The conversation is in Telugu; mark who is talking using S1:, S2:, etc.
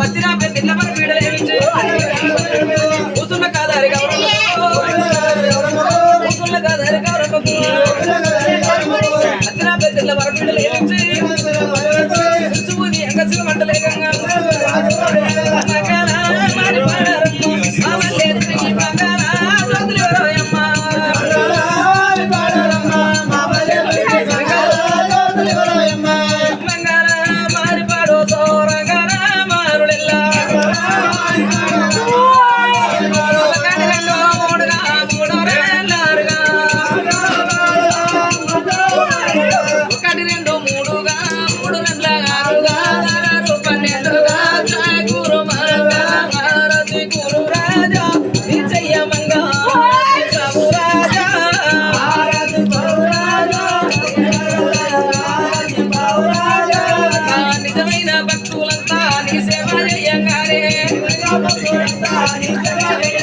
S1: వచ్చిన పెద్ద పని పీడలేమించు మంటలేకంగా
S2: 啊你在哪里